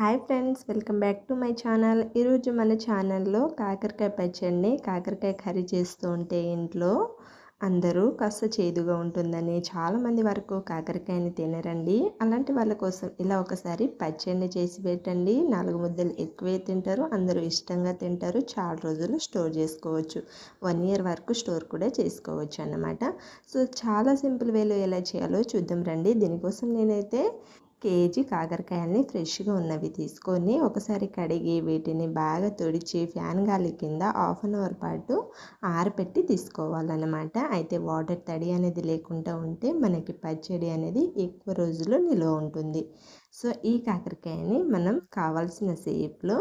Hi friends welcome back to my channel. ఈరోజు మన ఛానల్లో కాకరకాయ పచ్చడిని కాకరకాయ కర్రీ చేస్తూ ఉంటే ఇంట్లో అందరూ కాస్త చేదుగా ఉంటుందని చాలామంది వరకు కాకరకాయని తినరండి. అలాంటి వాళ్ళ కోసం ఇలా ఒకసారి పచ్చడిని చేసి పెట్టండి. నాలుగు ముద్దలు ఎక్కువే తింటారు అందరూ ఇష్టంగా తింటారు. చాలా రోజులు స్టోర్ చేసుకోవచ్చు. వన్ ఇయర్ వరకు స్టోర్ కూడా చేసుకోవచ్చు అన్నమాట. సో చాలా సింపుల్ వేలో ఎలా చేయాలో చూద్దాం రండి. దీనికోసం నేనైతే కేజీ కాకరకాయల్ని ఫ్రెష్గా ఉన్నవి తీసుకొని ఒకసారి కడిగి వీటిని బాగా తుడిచి ఫ్యాన్ గాలి కింద హాఫ్ అన్ అవర్ పాటు ఆరపెట్టి తీసుకోవాలన్నమాట. అయితే వాటర్ తడి అనేది లేకుండా ఉంటే మనకి పచ్చడి అనేది ఎక్కువ రోజులు నిల్వ ఉంటుంది. సో ఈ కాకరకాయని మనం కావాల్సిన సేపులో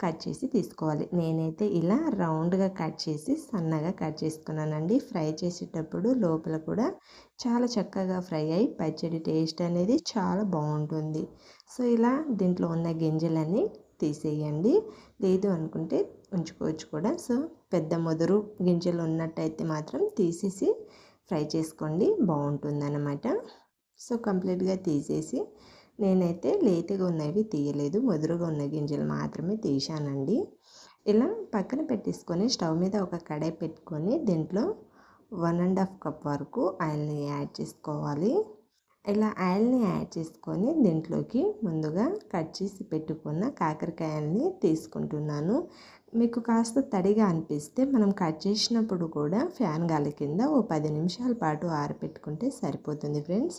కట్ చేసి తీసుకోవాలి. నేనైతే ఇలా రౌండ్గా కట్ చేసి సన్నగా కట్ చేసుకున్నానండి. ఫ్రై చేసేటప్పుడు లోపల కూడా చాలా చక్కగా ఫ్రై అయ్యి పచ్చడి టేస్ట్ అనేది చాలా బాగుంటుంది. సో ఇలా దీంట్లో ఉన్న గింజలన్నీ తీసేయండి. లేదు అనుకుంటే ఉంచుకోవచ్చు కూడా. సో పెద్ద ముదురు గింజలు ఉన్నట్టయితే మాత్రం తీసేసి ఫ్రై చేసుకోండి. బాగుంటుంది సో కంప్లీట్గా తీసేసి నేనైతే లేతగా ఉన్నవి తీయలేదు. ముదురుగా ఉన్న గింజలు మాత్రమే తీశానండి. ఇలా పక్కన పెట్టేసుకొని స్టవ్ మీద ఒక కడాయి పెట్టుకొని దీంట్లో వన్ అండ్ హాఫ్ కప్ వరకు ఆయిల్ని యాడ్ చేసుకోవాలి. ఇలా ఆయిల్ని యాడ్ చేసుకొని దీంట్లోకి ముందుగా కట్ చేసి పెట్టుకున్న కాకరకాయల్ని తీసుకుంటున్నాను. మీకు కాస్త తడిగా అనిపిస్తే మనం కట్ చేసినప్పుడు కూడా ఫ్యాన్ గాలి కింద ఓ పది నిమిషాల పాటు ఆరపెట్టుకుంటే సరిపోతుంది ఫ్రెండ్స్.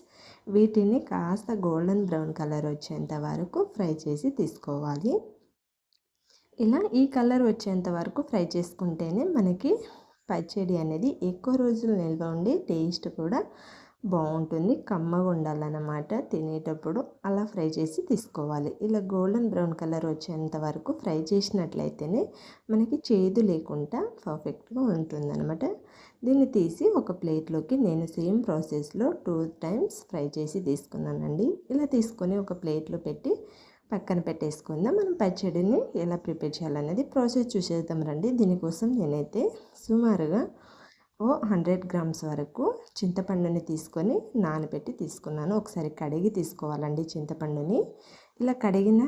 వీటిని కాస్త గోల్డెన్ బ్రౌన్ కలర్ వచ్చేంత వరకు ఫ్రై చేసి తీసుకోవాలి. ఇలా ఈ కలర్ వచ్చేంత వరకు ఫ్రై చేసుకుంటేనే మనకి పచ్చడి అనేది ఎక్కువ రోజులు నిల్వ ఉండి టేస్ట్ కూడా బాగుంటుంది. కమ్మగా ఉండాలన్నమాట తినేటప్పుడు అలా ఫ్రై చేసి తీసుకోవాలి. ఇలా గోల్డెన్ బ్రౌన్ కలర్ వచ్చేంత వరకు ఫ్రై చేసినట్లయితేనే మనకి చేదు లేకుండా పర్ఫెక్ట్గా ఉంటుందన్నమాట. దీన్ని తీసి ఒక ప్లేట్లోకి నేను సేమ్ ప్రాసెస్లో టూ టైమ్స్ ఫ్రై చేసి తీసుకున్నానండి. ఇలా తీసుకొని ఒక ప్లేట్లో పెట్టి పక్కన పెట్టేసుకుందాం. మనం పచ్చడిని ఎలా ప్రిపేర్ చేయాలనేది ప్రాసెస్ చూసేద్దాం రండి. దీనికోసం నేనైతే సుమారుగా ఓ హండ్రెడ్ గ్రామ్స్ వరకు చింతపండుని తీసుకొని నానబెట్టి తీసుకున్నాను. ఒకసారి కడిగి తీసుకోవాలండి చింతపండుని. ఇలా కడిగిన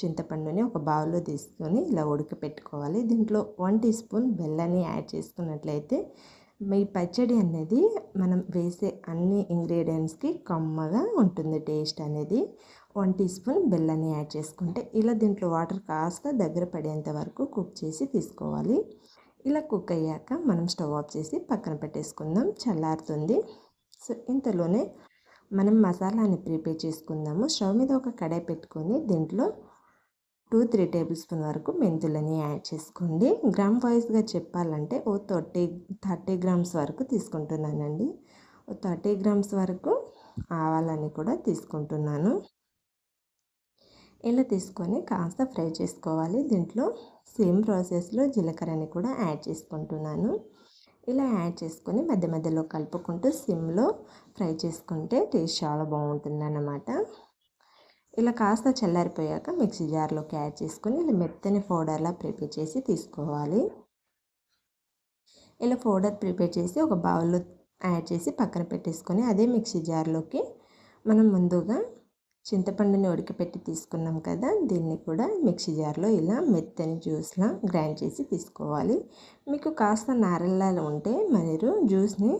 చింతపండుని ఒక బౌల్లో తీసుకొని ఇలా ఉడకపెట్టుకోవాలి. దీంట్లో వన్ టీ స్పూన్ బెల్లాన్ని యాడ్ చేసుకున్నట్లయితే మీ పచ్చడి అనేది మనం వేసే అన్ని ఇంగ్రీడియంట్స్కి కమ్మగా ఉంటుంది టేస్ట్ అనేది. వన్ టీ స్పూన్ బెల్లాన్ని యాడ్ చేసుకుంటే ఇలా దీంట్లో వాటర్ కాస్త దగ్గర పడేంత వరకు కుక్ చేసి తీసుకోవాలి. ఇలా కుక్ అయ్యాక మనం స్టవ్ ఆఫ్ చేసి పక్కన పెట్టేసుకుందాం. చల్లారుతుంది. సో ఇంతలోనే మనం మసాలాని ప్రిపేర్ చేసుకుందాము. స్టవ్ మీద ఒక కడాయి పెట్టుకొని దీంట్లో టూ త్రీ టేబుల్ స్పూన్ వరకు మెంతులని యాడ్ చేసుకోండి. గ్రామ్ వైజ్గా చెప్పాలంటే ఓ థర్టీ థర్టీ గ్రామ్స్ వరకు తీసుకుంటున్నానండి. ఓ థర్టీ గ్రామ్స్ వరకు ఆవాలని కూడా తీసుకుంటున్నాను. ఇలా తీసుకొని కాస్త ఫ్రై చేసుకోవాలి. దీంట్లో సేమ్ ప్రాసెస్లో జీలకర్రని కూడా యాడ్ చేసుకుంటున్నాను. ఇలా యాడ్ చేసుకొని మధ్య మధ్యలో కలుపుకుంటూ సిమ్లో ఫ్రై చేసుకుంటే టేస్ట్ చాలా బాగుంటుందన్నమాట. ఇలా కాస్త చల్లారిపోయాక మిక్సీ జార్లోకి యాడ్ చేసుకొని ఇలా మెత్తని పౌడర్లా ప్రిపేర్ చేసి తీసుకోవాలి. ఇలా పౌడర్ ప్రిపేర్ చేసి ఒక బౌల్లో యాడ్ చేసి పక్కన పెట్టేసుకొని అదే మిక్సీ జార్లోకి మనం ముందుగా చింతపండుని ఉడకపెట్టి తీసుకున్నాం కదా దీన్ని కూడా మిక్సీ జార్లో ఇలా మెత్తని జ్యూస్లా గ్రైండ్ చేసి తీసుకోవాలి. మీకు కాస్త నారల్లా ఉంటే మీరు జ్యూస్ని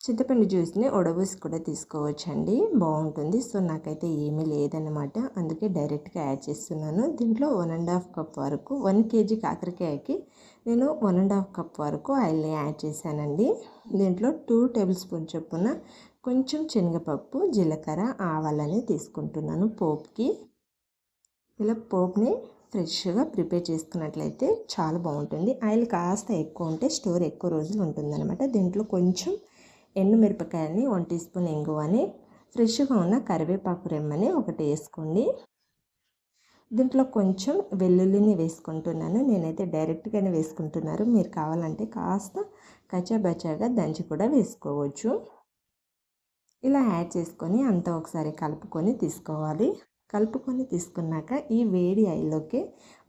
చింతపండు జ్యూస్ని ఉడబూసి కూడా తీసుకోవచ్చండి. బాగుంటుంది. సో నాకైతే ఏమీ లేదన్నమాట. అందుకే డైరెక్ట్గా యాడ్ చేస్తున్నాను. దీంట్లో వన్ అండ్ హాఫ్ కప్ వరకు వన్ కేజీ కాకరకాయకి నేను వన్ అండ్ హాఫ్ కప్ వరకు ఆయిల్ని యాడ్ చేశానండి. దీంట్లో టూ టేబుల్ స్పూన్ చొప్పున కొంచెం శనగపప్పు జీలకర్ర ఆవాలని తీసుకుంటున్నాను పోపుకి. ఇలా పోపుని ఫ్రెష్గా ప్రిపేర్ చేసుకున్నట్లయితే చాలా బాగుంటుంది. ఆయిల్ కాస్త ఎక్కువ ఉంటే స్టోర్ ఎక్కువ రోజులు ఉంటుందన్నమాట. దీంట్లో కొంచెం ఎండు మిరపకాయని వన్ టీ స్పూన్ ఎంగువని ఫ్రెష్గా ఉన్న కరివేపాకు రెమ్మని ఒకటి వేసుకోండి. దీంట్లో కొంచెం వెల్లుల్లిని వేసుకుంటున్నాను. నేనైతే డైరెక్ట్గానే వేసుకుంటున్నారు. మీరు కావాలంటే కాస్త కచాబచాగా దంచి కూడా వేసుకోవచ్చు. ఇలా యాడ్ చేసుకొని అంతా ఒకసారి కలుపుకొని తీసుకోవాలి. కలుపుకొని తీసుకున్నాక ఈ వేడి ఆయిల్లోకి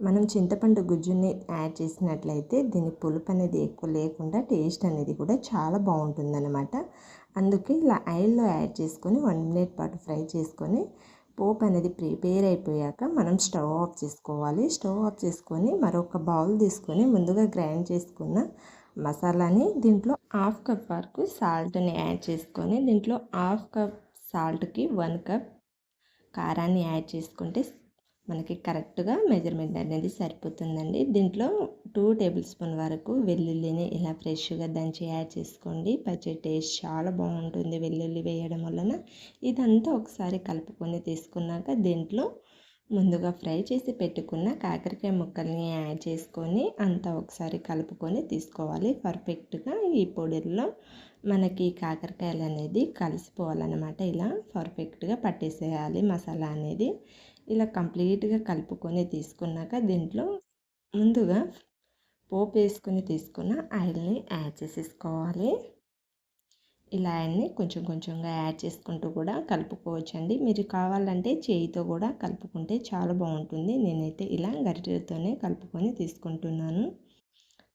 మనం చింతపండు గుజ్జుని యాడ్ చేసినట్లయితే దీని పులుపు అనేది ఎక్కువ లేకుండా టేస్ట్ అనేది కూడా చాలా బాగుంటుందన్నమాట. అందుకే ఇలా ఆయిల్లో యాడ్ చేసుకొని వన్ మినిట్ పాటు ఫ్రై చేసుకొని పోప్ అనేది ప్రిపేర్ అయిపోయాక మనం స్టవ్ ఆఫ్ చేసుకోవాలి. స్టవ్ ఆఫ్ చేసుకొని మరొక బౌల్ తీసుకొని ముందుగా గ్రైండ్ చేసుకున్న మసాలాని దీంట్లో హాఫ్ కప్ వరకు సాల్ట్ని యాడ్ చేసుకొని దీంట్లో హాఫ్ కప్ సాల్ట్కి వన్ కప్ కారాన్ని యాడ్ చేసుకుంటే మనకి కరెక్ట్గా మెజర్మెంట్ అనేది సరిపోతుందండి. దీంట్లో టూ టేబుల్ స్పూన్ వరకు వెల్లుల్లిని ఇలా ఫ్రెష్గా దంచి యాడ్ చేసుకోండి. పచ్చి టేస్ట్ చాలా బాగుంటుంది వెల్లుల్లి వేయడం వలన. ఇదంతా ఒకసారి కలుపుకొని తీసుకున్నాక దీంట్లో ముందుగా ఫ్రై చేసి పెట్టుకున్న కాకరకాయ ముక్కల్ని యాడ్ చేసుకొని అంతా ఒకసారి కలుపుకొని తీసుకోవాలి. పర్ఫెక్ట్గా ఈ పొడిలో మనకి కాకరకాయలు అనేది కలిసిపోవాలన్నమాట. ఇలా పర్ఫెక్ట్గా పట్టేసేయాలి మసాలా అనేది. ఇలా కంప్లీట్గా కలుపుకొని తీసుకున్నాక దీంట్లో ముందుగా పోపు వేసుకొని తీసుకున్న ఆయిల్ని యాడ్ చేసేసుకోవాలి. ఇలా ఆయిల్ని కొంచెం కొంచెంగా యాడ్ చేసుకుంటూ కూడా కలుపుకోవచ్చండి. మీరు కావాలంటే చేయితో కూడా కలుపుకుంటే చాలా బాగుంటుంది. నేనైతే ఇలా గరిటెతోనే కలుపుకొని తీసుకుంటున్నాను.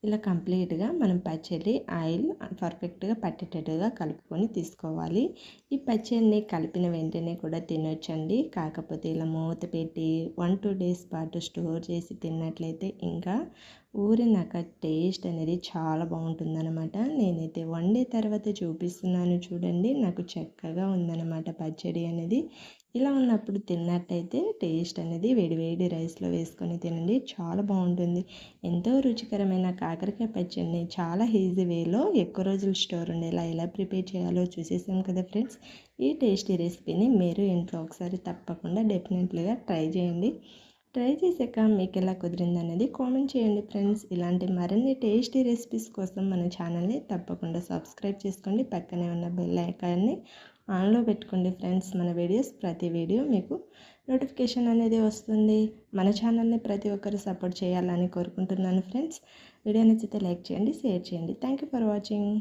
ఇలా కంప్లీట్గా మనం పచ్చడి ఆయిల్ పర్ఫెక్ట్గా పట్టేటట్టుగా కలుపుకొని తీసుకోవాలి. ఈ పచ్చడిని కలిపిన వెంటనే కూడా తినొచ్చండి. కాకపోతే ఇలా మూత పెట్టి వన్ టూ డేస్ పాటు స్టోర్ చేసి తిన్నట్లయితే ఇంకా ఊరినాక టేస్ట్ అనేది చాలా బాగుంటుందన్నమాట. నేనైతే వండే తర్వాత చూపిస్తున్నాను చూడండి. నాకు చక్కగా ఉందన్నమాట పచ్చడి అనేది. ఇలా ఉన్నప్పుడు తిన్నట్టయితే టేస్ట్ అనేది వేడివేడి రైస్లో వేసుకొని తినండి. చాలా బాగుంటుంది. ఎంతో రుచికరమైన కాకరకాయ పచ్చడిని చాలా ఈజీ వేలో ఎక్కువ రోజులు స్టోర్ ఉండేలా ఎలా ప్రిపేర్ చేయాలో చూసేసాం కదా ఫ్రెండ్స్. ఈ టేస్టీ రెసిపీని మీరు ఇంట్లో ఒకసారి తప్పకుండా డెఫినెట్లీగా ట్రై చేయండి. ట్రై చేశాక మీకు ఎలా కుదిరింది అనేది కామెంట్ చేయండి ఫ్రెండ్స్ ఇలాంటి మరిన్ని టేస్టీ రెసిపీస్ కోసం మన ఛానల్ని తప్పకుండా సబ్స్క్రైబ్ చేసుకోండి. పక్కనే ఉన్న బెల్ ఐకాన్ని ఆన్లో పెట్టుకోండి ఫ్రెండ్స్ మన వీడియోస్ ప్రతి వీడియో మీకు నోటిఫికేషన్ అనేది వస్తుంది. మన ఛానల్ని ప్రతి ఒక్కరు సపోర్ట్ చేయాలని కోరుకుంటున్నాను ఫ్రెండ్స్ వీడియో నచ్చితే లైక్ చేయండి షేర్ చేయండి. Thank you for watching